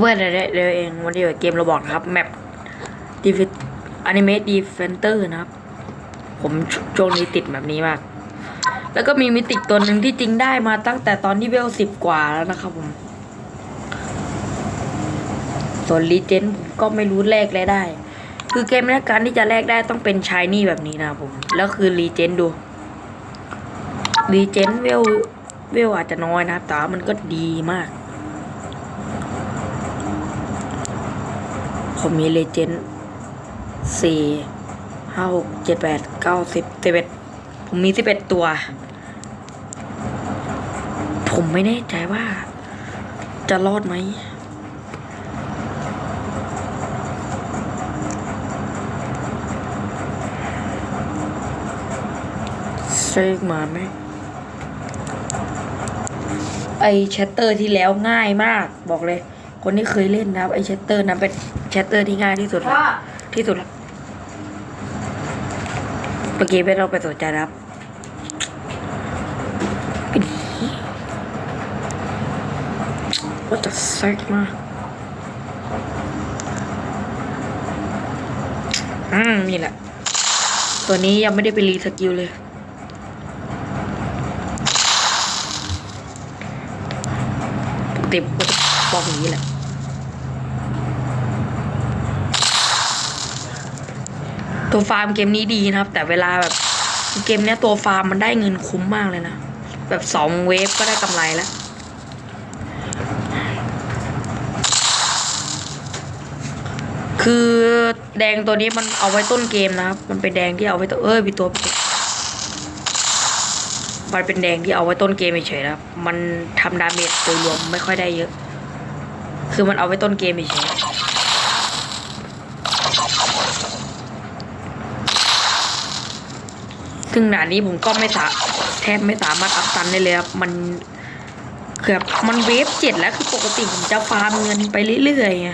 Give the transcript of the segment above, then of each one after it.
เพื่อนเดี๋ยวเดี๋ยเองวันนี้อยู่กับเกมเราบอกนะครับแมปดีฟิอนิเมตดีเฟนเตอร์นะครับ ผมช่วงนี้ติดแบบนี้มาก แล้วก็มีมิติตัวหนึ่งที่จริงได้มาตั้งแต่ตอนที่เวลสิบกว่าแล้วนะครับผม ส่วนรีเจนผมก็ไม่รู้แลกอะไรได้ คือเกมนี้การที่จะแลกได้ต้องเป็นชายนี่แบบนี้นะผม แล้วคือรีเจนดูรีเจนเวลเวลอาจจะน้อยนะครับแต่มันก็ดีมาก ผมมีเลเจนด์สี่ห้าหกเจ็ดแปดเก้าสิบสิบเอ็ดผมมีสิบเอ็ดตัว ผมไม่แน่ใจว่า จะรอดไหม เซกมาไหมไอแชตเตอร์ที่แล้วง่ายมากบอกเลย คนที่เคยเล่นนะครับไอแชตเตอร์นั้นเป็นแชตเตอร์ที่ง่ายที่สุดแล้วที่สุดแล้วเมื่อกี้ไม่ต้องไปสนใจนะครับว่าจะแซกมาอืมนี่แหละ ตัวนี้ยังไม่ได้ไปรีสกิลเลยปกติผมก็จะบอกอย่างนี้แหละ ตัวฟาร์มเกมนี้ดีนะครับ แต่เวลาแบบเกมเนี้ยตัวฟาร์มมันได้เงินคุ้มมากเลยนะ แบบสองเวฟก็ได้กำไรแล้วคือแดงตัวนี้มันเอาไว้ต้นเกมนะครับ มันเป็นแดงที่เอาไว้ต้นเอ้ยมีตัวมันเป็นแดงที่เอาไว้ต้นเกมเฉยๆนะมันทำดาเมจโดยรวมไม่ค่อยได้เยอะ คือมันเอาไว้ต้นเกมเฉย ซึ่งหนานนี้ผมก็ไม่สาแทบไม่สามารถอัพตันได้เลยครับ มันคือบบมันเวฟเจ็ดแล้วคือปกติผมจะฟาร์มเงินไปเรื่อยๆไง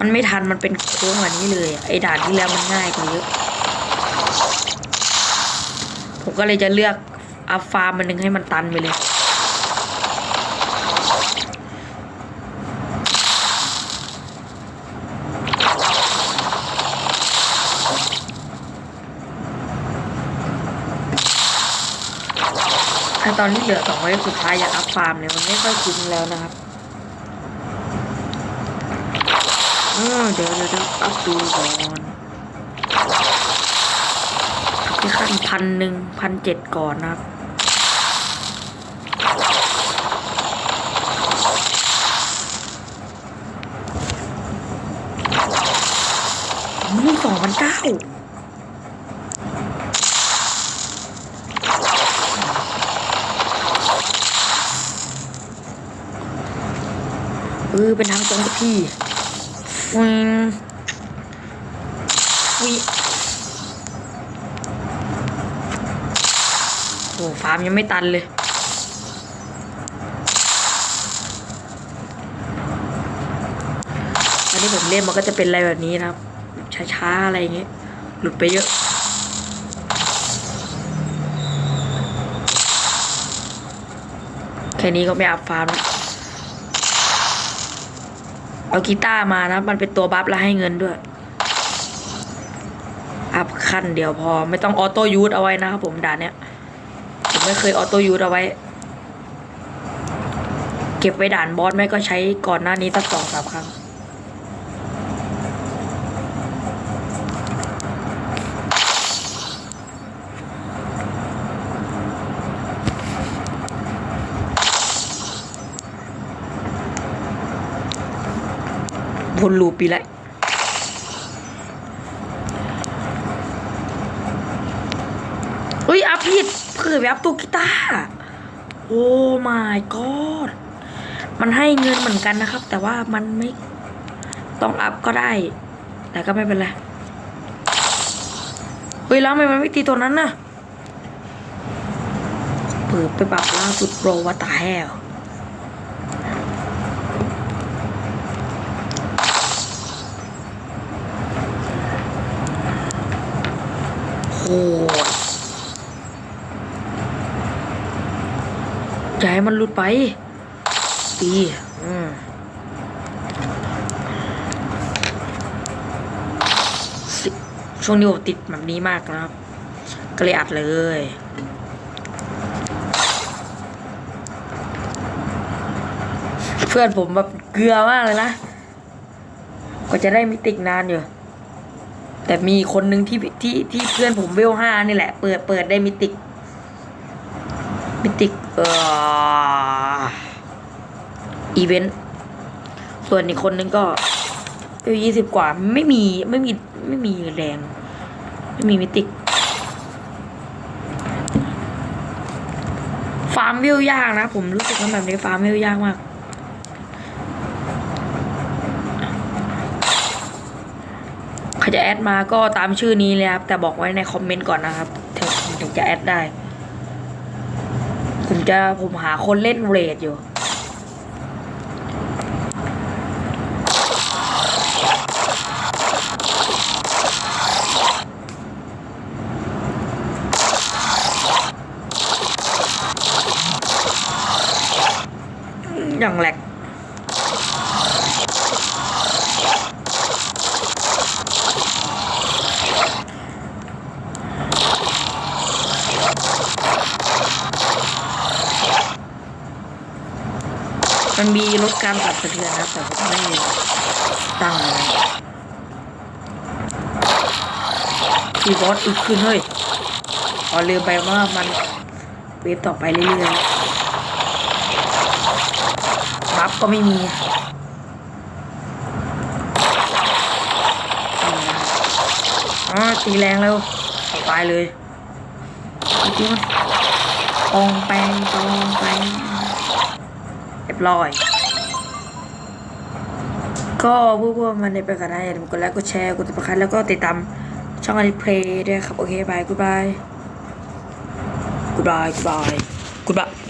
มันไม่ทันมันเป็นโค้งแบบนี้เลย ไอ้ด่านที่แล้วมันง่ายกว่าเยอะ ผมก็เลยจะเลือกอัพฟาร์มมันหนึ่งให้มันตันไปเลย อนนี้เหลือสองไว้สุดท้ายอยากอัพฟาร์มเนี่ยมันไม่ค่อยคุ้มแล้วนะครับเดี๋ยวเดี๋ยวเดี๋ยวอัพดูก่อนที่ขั้นพันหนึ่งพันเจ็ดก่อนนะครับนี่สองพันเก้า ออเป็นทางตรงกับพี่ฟิงฟิโอ้ฟาร์มยังไม่ตันเลยตอนที่ผมเล่นมันก็จะเป็นอะไรแบบนี้นะครับ ช้าๆ อะไรอย่างเงี้ย หลุดไปเยอะแค่นี้ก็ไม่อัพฟาร์มแล้ว เอากีตาร์มานะ มันเป็นตัวบัฟแล้วให้เงินด้วย อัพขั้นเดียวพอ ไม่ต้องออโต้ยูดเอาไว้นะครับผมด่านเนี้ย ผมไม่เคยออโต้ยูดเอาไว้ เก็บไว้ด่านบอสไม่ก็ใช้ก่อนหน้านี้ตั้งสองสามครั้ง วนลูปปีละเฮ้ยอัพผิดเผื่อไปอัพตัวกีตาร์โอ้ my god มันให้เงินเหมือนกันนะครับ แต่ว่ามันไม่ต้องอัพก็ได้ แต่ก็ไม่เป็นไรเฮ้ยแล้วทำไมมันไม่ตีตัวนั้นน่ะเปิดไปปรับล่าสุดโปรวัตตาแฮล ให้มันหลุดไป ตีอืมช่วงนี้ผมติดแบบนี้มากนะครับ ก็เลยอัดเลยเพื่อนผมแบบเกลือมากเลยนะ ก็จะได้มิติกนานอยู่ แต่มีคนหนึ่งที่ที่ที่เพื่อนผมเวลห้านี่แหละ เปิดเปิดได้มิติก มิติกเอ่ออีเวนต์ ส่วนอีกคนนึงก็เวลยี่สิบกว่าไม่มีไม่มีไม่มีแรง ไม่มีมิติกฟาร์มวิวยากนะ ผมรู้สึกว่าแบบนี้ฟาร์มวิวยากมากใครจะแอดมาก็ตามชื่อนี้เลยครับ แต่บอกไว้ในคอมเมนต์ก่อนนะครับถึงจะแอดได้ ผมจะผมหาคนเล่นเรดอยู่ อย่างแหลก มันมีลดการสั่นสะเทือนนะแต่ผมไม่ตั้งอะไรคีย์บอร์ดอึดขึ้นเฮ้ยอ๋อลืมไปว่ามันเวฟต่อไปเรื่อยๆบัฟก็ไม่มีอ๋อตีแรงแล้วตายเลยจริงๆปองแปงปองแปง เรียบร้อย ก็พวกๆมันในประกาศได้อย่าลืมกดไลค์กดแชร์กดติดตามแล้วก็ติดตามช่องอันดิเพลย์ด้วยครับ โอเคบายกูบายกูบายกูบายกูบาย